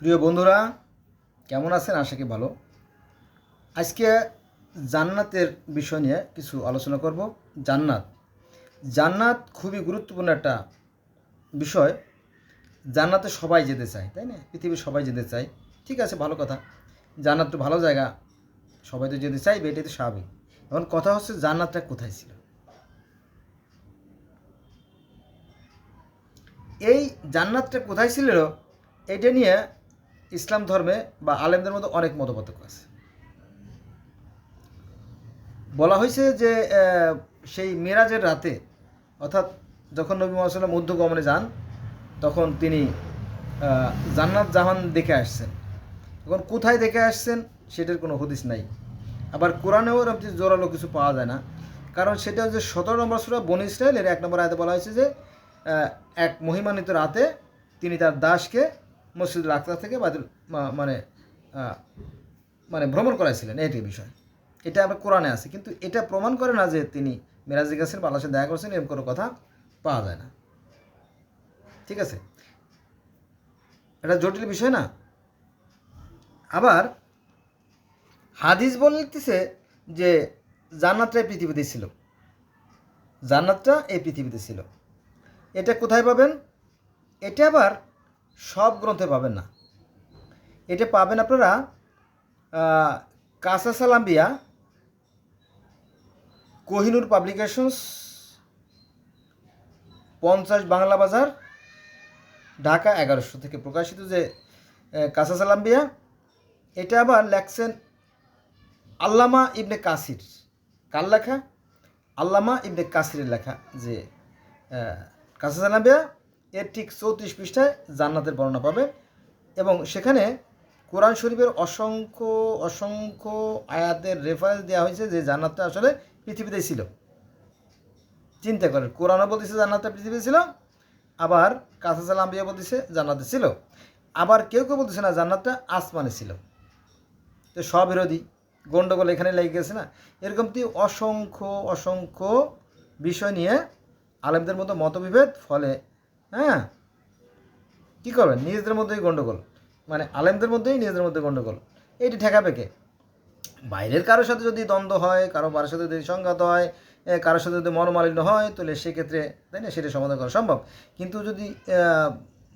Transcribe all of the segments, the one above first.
প্রিয় বন্ধুরা, কেমন আছেন? আশা কি ভালো। আজকে জান্নাতের বিষয় নিয়ে কিছু আলোচনা করব। জান্নাত। জান্নাত খুবই গুরুত্বপূর্ণ একটা বিষয়। জান্নাতে সবাই যেতে চায়, তাই না? পৃথিবীর সবাই যেতে চায়। ঠিক আছে, ভালো কথা। জান্নাত তো ভালো জায়গা। সবাই তো যেতে চাইবে, এটাই তো স্বাভাবিক। এখন কথা হচ্ছে জান্নাতটা কোথায় ছিল? এই জান্নাতটা কোথায় ছিল? এটা নিয়ে ইসলাম ধর্মে বা আলেমদের মধ্যে অনেক মতপার্থক্য আছে। বলা হয়েছে যে সেই মেরাজের রাতে, অর্থাৎ যখন নবী মোহাম্মদ মধ্যগমনে যান, তখন তিনি জান্নাত জাহান দেখে আসছেন। এখন কোথায় দেখে আসছেন সেটার কোনো হদিস নাই। আবার কোরআনেও এরকম জোরালো কিছু পাওয়া যায় না। কারণ সেটা হচ্ছে সতেরো নম্বর সুরা বন ইসরায়েলের এক নম্বর আয়তে বলা হয়েছে যে এক মহিমান্বিত রাতে তিনি তার দাসকে মসজিদুল আকতা থেকে বাদুল মানে মানে ভ্রমণ করাইছিলেন এটি বিষয়। এটা আবার কোরআনে আছে, কিন্তু এটা প্রমাণ করে না যে তিনি মেরাজে গেছেন বা আল্লাহর দেখা করছেন, এরকম কোনো কথা পাওয়া যায় না। ঠিক আছে? এটা জটিল বিষয় না। আবার হাদিস বলতেছে যে জান্নাতটা এই পৃথিবীতে ছিল। জান্নাতটা এই পৃথিবীতে ছিল। এটা কোথায় পাবেন? এটা আবার সব গ্রন্থে পাবেন না। এটা পাবেন আপনারা কাসা সালাম্বিয়া, কোহিনুর পাবলিকেশনস, পঞ্চাশ বাংলা বাজার, ঢাকা এগারোশো থেকে প্রকাশিত যে কাসা সালাম্বিয়া, এটা আবার লেখছেন আল্লামা ইবনে কাসির। কার লেখা? আল্লামা ইবনে কাসিরের লেখা যে কাসা সালাম্বিয়া এর ঠিক চৌত্রিশ পৃষ্ঠায় জান্নাতের বর্ণনা পাবে। এবং সেখানে কোরআন শরীফের অসংখ্য অসংখ্য আয়াতের রেফারেন্স দেওয়া হয়েছে যে জান্নাতটা আসলে পৃথিবীতে ছিল। চিন্তা করেন, কোরআনও বলতেছে জান্নাতটা পৃথিবীতে ছিল, আবার কাসাসাল আম্বিয়া বলতেছে জান্নাতে ছিল। আবার কেউ কেউ বলতেছে না জান্নাতটা আসমানে ছিল। তো স্ববিরোধী গণ্ডগোল এখানে লেগে গেছে না? এরকম কি অসংখ্য অসংখ্য বিষয় নিয়ে আলেমদের মতো মতবিভেদ, ফলে হ্যাঁ? কী করবেন? নিজেদের মধ্যেই গণ্ডগোল মানে আলেমদের মধ্যেই নিজেদের মধ্যে গণ্ডগোল এইটি ঠেকাবে কে? বাইরের কারোর সাথে যদি দ্বন্দ্ব হয়, কারও বারের সাথে যদি সংঘাত হয় কারোর সাথে যদি মনোমালিন্য হয়, তাহলে সেক্ষেত্রে, তাই না? সেটা সমাধান করা সম্ভব। কিন্তু যদি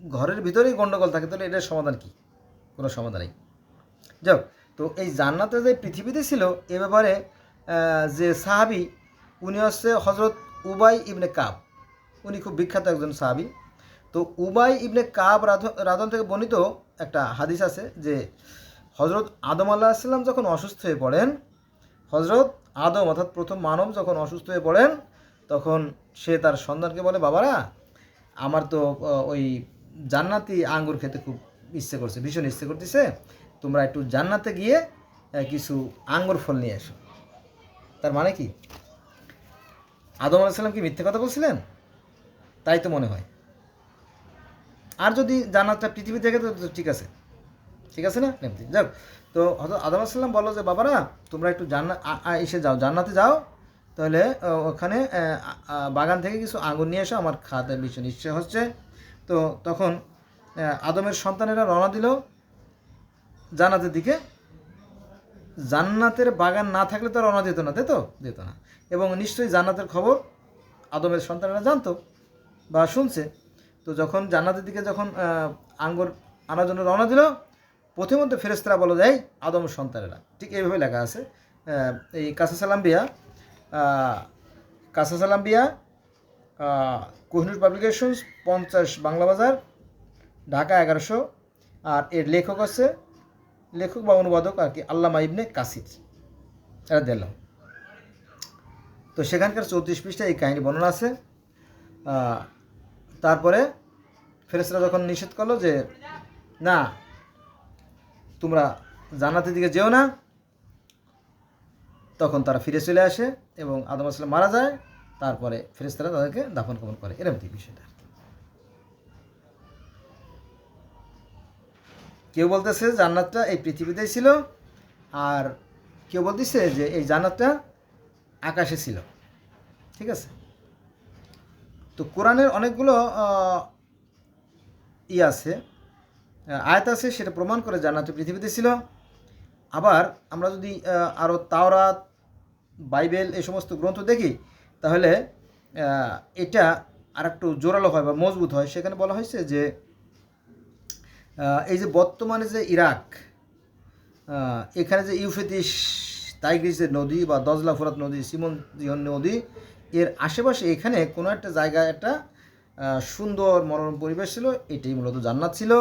ঘরের ভিতরেই গণ্ডগোল থাকে, তাহলে এটার সমাধান কি? কোনো সমাধান নেই। যাক, তো এই জান্নাতে যে পৃথিবীতে ছিল, এ ব্যাপারে যে সাহাবি, উনি হচ্ছে হজরত উবাই ইবনে কাব। উনি খুব বিখ্যাত একজন সাহাবি। তো উবাই ইবনে কাব রাধ- রাধন থেকে বর্ণিত একটা হাদিস আছে যে হজরত আদম আল্লাহ আসসালাম যখন অসুস্থ হয়ে পড়েন হজরত আদম অর্থাৎ প্রথম মানব যখন অসুস্থ হয়ে পড়েন, তখন সে তার সন্তানকে বলে, বাবারা, আমার তো ওই জান্নাতি আঙ্গুর খেতে খুব ইচ্ছে করছে, ভীষণ ইচ্ছে করতেছে। তোমরা একটু জান্নাতে গিয়ে কিছু আঙ্গুর ফল নিয়ে এসো। তার মানে কি? আদম আলাইসাল্লাম কি মিথ্যে কথা বলছিলেন? তাই তো মনে হয়। আর যদি জান্নাতটা পৃথিবী থেকে তো ঠিক আছে। ঠিক আছে না? এমনি যাক, তো হয়তো আদম আসসালাম বলো যে, বাবারা, তোমরা একটু জান্নাত এসে যাও, জান্নাতে যাও। তাহলে ওখানে বাগান থেকে কিছু আঙুর নিয়ে এসো, আমার খাতে ভীষণ ইচ্ছে হচ্ছে। তো তখন আদমের সন্তানেরা রওনা দিল জান্নাতের দিকে। জান্নাতের বাগান না থাকলে তো রওনা দিত না, তাই তো? দিত না। এবং নিশ্চয়ই জান্নাতের খবর আদমের সন্তানেরা জানতো বা শুনছে। তো যখন জান্নাতের দিকে যখন আঙ্গুর আনার জন্য রওনা দিল প্রথমত ফেরেস্তারা বলা যায় আদম সন্তানেরা। ঠিক এইভাবে লেখা আছে। এই কাসাসালাম্বিয়া কাসাসালাম্বিয়া কোহিনুর পাবলিকেশনস, পঞ্চাশ বাংলা বাজার, ঢাকা এগারোশো। আর এর লেখক আছে, লেখক বা অনুবাদক আর কি, আল্লামা ইবনে কাসির। এটা দিলাম তো সেখানকার চৌত্রিশ পৃষ্ঠায় এই কাহিনী বর্ণনা আছে। তারপরে ফেরেসরা যখন নিষেধ করল যে, না, তোমরা জান্নাতের দিকে যেও না, তখন তারা ফিরে চলে আসে এবং আদম আসলাম মারা যায়। তারপরে ফেরেস্তারা তাদেরকে দাফন কাফন করে। এরকম বিষয়টা। কেউ বলতেছে জান্নাতটা এই পৃথিবীতেই ছিল আর কেউ বলতেছে যে এই জান্নাতটা আকাশে ছিল। ঠিক আছে? তো কোরআনের অনেকগুলো ই আছে আয়াত আছে, সেটা প্রমাণ করে জান্নাতে পৃথিবীতে ছিল। আবার আমরা যদি আরও তাওরাত, বাইবেল এই সমস্ত গ্রন্থ দেখি, তাহলে এটা আর একটু জোরালো হয় বা মজবুত হয়। সেখানে বলা হয়েছে যে এই যে বর্তমানে যে ইরাক এখানে যে ইউফ্রেটিস টাইগ্রিসের নদী বা দজলা ফোরাত নদী, সিমন জিহন নদী এর আশেপাশে এখানে কোনো একটা জায়গায় একটা সুন্দর মনোরম পরিবেশ ছিল, এটাই মূলত জান্নাত ছিল।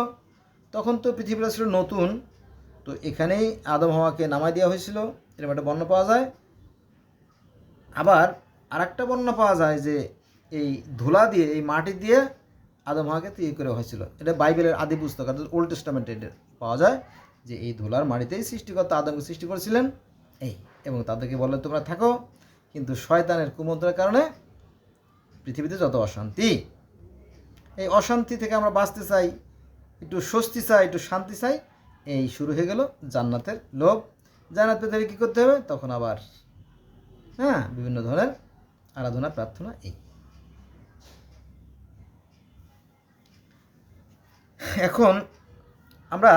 তখন তো পৃথিবীটা ছিল নতুন, তো এখানেই আদম হাওয়াকে নামাই দেওয়া হয়েছিল, এরকম একটা বর্ণ পাওয়া যায়। আবার আরেকটা বর্ণ পাওয়া যায় যে এই ধুলা দিয়ে, এই মাটি দিয়ে আদম হাওয়াকে তৈরি করা হয়েছিল। এটা বাইবেলের আদি পুস্তক, অর্থাৎ ওল্ড টেস্টামেন্টে পাওয়া যায়, যে এই ধুলার মাটিতেই সৃষ্টিকর্তা আদমকে সৃষ্টি করেছিলেন। এই, এবং তাদেরকে বললে তোমরা থাকো কিন্তু শয়তানের কুমন্ত্রের কারণে পৃথিবীতে যত অশান্তি, এই অশান্তি থেকে আমরা বাঁচতে চাই, একটু স্বস্তি চাই, একটু শান্তি চাই, এই শুরু হয়ে গেল জান্নাতের লোভ। জান্নাত পেতে কী করতে হবে? তখন আবার হ্যাঁ বিভিন্ন ধরনের আরাধনা, প্রার্থনা, এই। এখন আমরা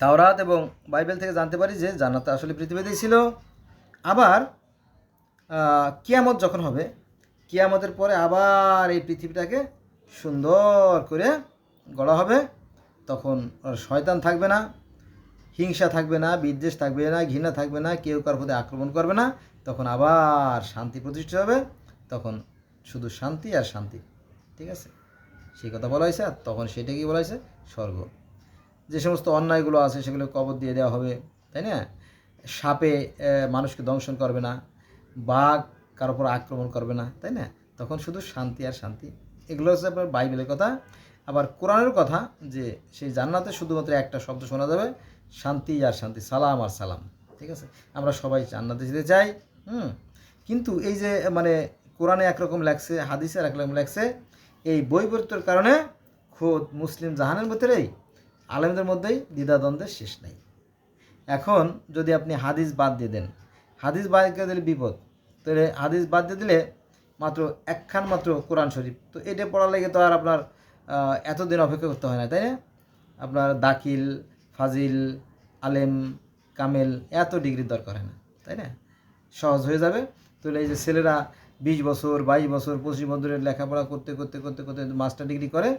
তাওরাত এবং বাইবেল থেকে জানতে পারি যে জান্নাত আসলে পৃথিবীতেই ছিল। আবার কিয়ামত যখন হবে, কিয়ামতের পরে আবার এই পৃথিবীটাকে সুন্দর করে গড়া হবে, তখন শয়তান থাকবে না, হিংসা থাকবে না, বিদ্বেষ থাকবে না, ঘৃণা থাকবে না, কেউ কার প্রতি আক্রমণ করবে না, তখন আবার শান্তি প্রতিষ্ঠা হবে, তখন শুধু শান্তি আর শান্তি, ঠিক আছে? সেই কথা বলা হয়েছে, আর তখন সেটা কি বলা হয়েছে স্বর্গ। যে সমস্ত অন্যায়গুলো আছে, সেগুলো কবর দিয়ে দেওয়া হবে, তাই না? সাপে মানুষকে দংশন করবে না বাঘ কারোর উপর আক্রমণ করবে না, তাই না? তখন শুধু শান্তি আর শান্তি। এগুলো হচ্ছে আপনার বাইবেলের কথা। আবার কোরআনের কথা যে সেই জান্নাতে শুধুমাত্র একটা শব্দ শোনা যাবে, শান্তি আর শান্তি, সালাম আর সালাম। ঠিক আছে? আমরা সবাই জান্নাতে যেতে চাই, হুম? কিন্তু এই যে মানে কোরআনে একরকম লেখছে, হাদিসে একরকম লেখছে, এই বৈপরীত্যের কারণে খোদ মুসলিম জাহানের ভিতরেই, আলেমদের মধ্যেই দ্বিধাদ্বন্দ্বের শেষ নাই। এখন যদি আপনি হাদিস বাদ দিয়ে দেন হাদিস বাদ দিয়ে দিলে বিপদ। তাহলে হাদিস বাদ দিয়ে দিলে মাত্র একখান মাত্র কোরআন শরীফ। তো এটা পড়ার লেগে তো আর আপনার এতদিন অপেক্ষা করতে হয় না, তাই না? আপনার দাখিল, ফাজিল, আলেম, কামেল, এত ডিগ্রির দরকার হয় না, তাই না? সহজ হয়ে যাবে। তাহলে এই যে ছেলেরা বিশ বছর, বাইশ বছর, পঁচিশ বছরের লেখাপড়া করতে করতে করতে করতে মাস্টার ডিগ্রি করে,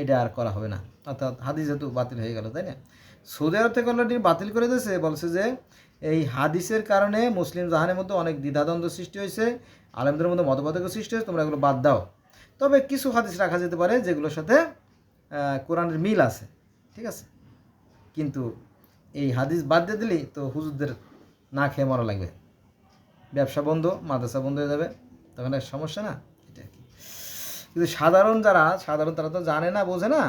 এটা আর করা হবে না। অর্থাৎ হাদিস যেহেতু বাতিল হয়ে গেল, তাই না? সৌদি আরব থেকে অলরেডি বাতিল করে দিয়েছে, বলছে যে এই হাদিসের কারণে মুসলিম জাহানের মধ্যে অনেক দ্বিধাদ্বন্দ্ব সৃষ্টি হয়েছে, আলেমদের মধ্যে মতপার্থক্য সৃষ্টি হয়েছে, তোমরা এগুলো বাদ দাও। তবে কিছু হাদিস রাখা যেতে পারে যেগুলোর সাথে কোরআনের মিল আছে, ঠিক আছে? কিন্তু এই হাদিস বাদ দিয়ে দিলেই তো হুজুরদের না খেয়ে মরা লাগবে। ব্যবসা বন্ধ, মাদ্রাসা বন্ধ হয়ে যাবে, তখন এক সমস্যা না, এটা কি? কিন্তু সাধারণ যারা, সাধারণ তারা তো জানে না, বোঝে না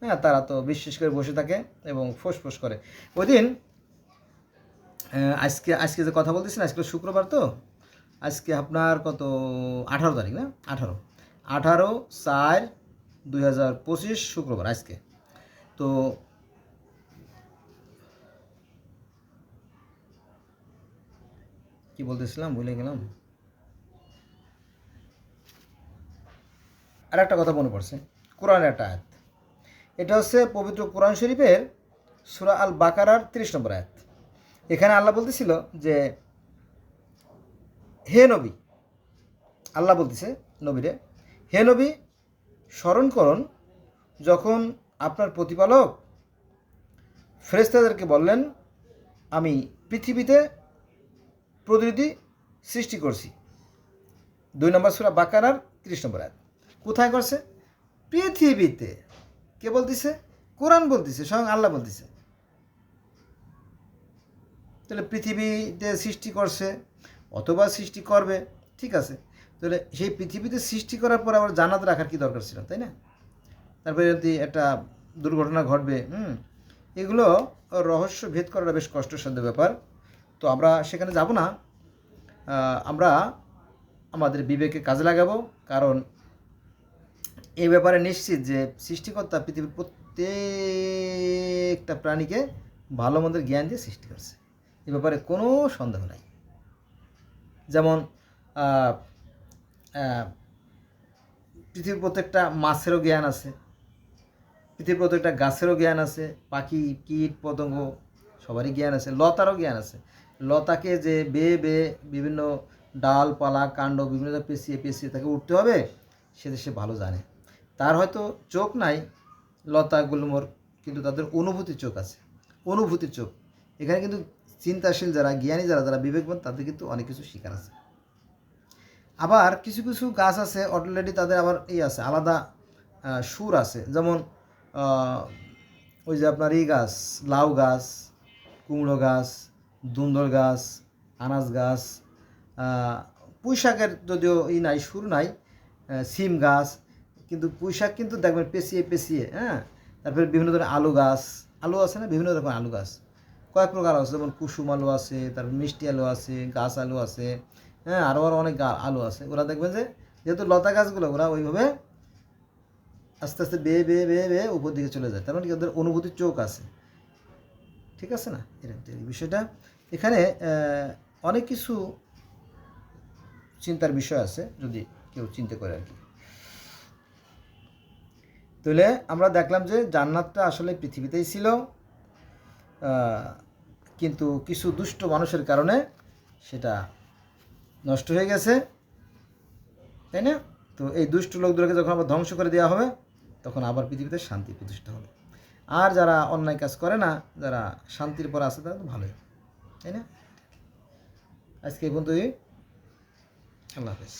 হ্যাঁ তারা তো বিশ্বাস করে বসে থাকে এবং ফোঁস করে। ওই দিন আজকে আজকে যে কথা বলতেছেন, আজকে শুক্রবার তো? আজকে আপনার কত? আঠারো তারিখ না? আঠারো। আঠারো চার দুই হাজার পঁচিশ শুক্রবার, আজকে। তো কি বলতেছিলাম? ভুলে গেলাম। আর একটা কথা মনে পড়ছে। কোরআনের একটা আয়াত। এটা হচ্ছে পবিত্র কোরআন শরীফের সুরা আল বাকারার তিরিশ নম্বর আয়াত। এখানে আল্লাহ বলতেছিল যে, হে নবী, আল্লাহ বলতেছে নবীরে, হে নবী, স্মরণ করুন, যখন আপনার প্রতিপালক ফেরেস্তাদেরকে বললেন, আমি পৃথিবীতে প্রতিনিধি সৃষ্টি করছি। দুই নম্বর সুরা বাকারার তিরিশ নম্বর আয়াত। কোথায় করছে? পৃথিবীতে। কে বলতেছে? কোরআন বলতেছে, স্বয়ং আল্লাহ বলতেছে। তাহলে পৃথিবীতে সৃষ্টি করছে, অথবা সৃষ্টি করবে, ঠিক আছে। তাহলে সেই পৃথিবীতে সৃষ্টি করার পর আবার জানাত রাখার কি দরকার ছিল, তাই না? তারপরে যদি একটা দুর্ঘটনা ঘটবে, হুম, এগুলো রহস্য ভেদ করাটা বেশ কষ্টসাধ্য ব্যাপার। তো আমরা সেখানে যাব না। আমরা আমাদের বিবেকে কাজে লাগাবো, কারণ এই ব্যাপারে নিশ্চিত যে সৃষ্টিকর্তা পৃথিবীর প্রত্যেকটা প্রাণীকে ভালো মন্দের জ্ঞান দিয়ে সৃষ্টি করছে। এ ব্যাপারে কোনো সন্দেহ নাই। যেমন পৃথিবীর প্রত্যেকটা মাছেরও জ্ঞান আছে, পৃথিবীর প্রত্যেকটা গাছেরও জ্ঞান আছে, পাখি, কীট, পতঙ্গ সবারই জ্ঞান আছে, লতারও জ্ঞান আছে। লতাকে যে বেয়ে বেয়ে বিভিন্ন ডালপালা কাণ্ড, বিভিন্ন পেঁচিয়ে পেঁচিয়ে তাকে উঠতে হবে সেটা সে ভালো জানে। তার হয়তো চোখ নাই লতাগুলোর কিন্তু তাদের অনুভূতি চোখ আছে। অনুভূতির চোখ। এখানে কিন্তু চিন্তাশীল যারা জ্ঞানী যারা যারা বিবেকবান তাদের কিন্তু অনেক কিছু শিকার আছে। আবার কিছু কিছু গাছ আছে অলরেডি তাদের আবার এই আছে আলাদা সুর আছে। যেমন ওই যে আপনার এই গাছ লাউ গাছ কুমড়ো গাছ দুন্দর গাছ আনাজ গাছ আহ, পুঁই শাকের যদিও ই নাই সুর নাই সিম গাছ কিন্তু পুঁই শাক কিন্তু দেখবেন পেঁচিয়ে পেঁচিয়ে হ্যাঁ? তারপরে বিভিন্ন ধরনের আলু গাছ আলু আছে না? বিভিন্ন রকম আলু গাছ। কয়েক প্রকার আছে, যেমন কুসুম আলু আছে, তারপর মিষ্টি আলু আছে, গাছ আলু আছে হ্যাঁ আরও আরও অনেক আলু আছে। ওরা দেখবেন যে, যেহেতু লতা গাছগুলো, ওরা ওইভাবে আস্তে আস্তে বেয়ে বেয়ে বেয়ে বেয়ে উপর দিকে চলে যায়। তার মানে কি ওদের অনুভূতির চোখ আছে। ঠিক আছে না? এরকম বিষয়টা। এখানে অনেক কিছু চিন্তার বিষয় আছে, যদি কেউ চিন্তা করে আর কি। তাহলে আমরা দেখলাম যে জান্নাতটা আসলে পৃথিবীতেই ছিল। কিন্তু কিছু দুষ্ট মানুষের কারণে সেটা নষ্ট হয়ে গেছে। তাই না? তো এই দুষ্ট লোকদেরকে যখন আবার ধ্বংস করে দেওয়া হবে, তখন আবার পৃথিবীতে শান্তি প্রতিষ্ঠা হবে। আর যারা অন্যায় কাজ করে না, যারা শান্তির পর আছে, তারা তো ভালোই, তাই না? আজকে এই আল্লাহ হাফেজ।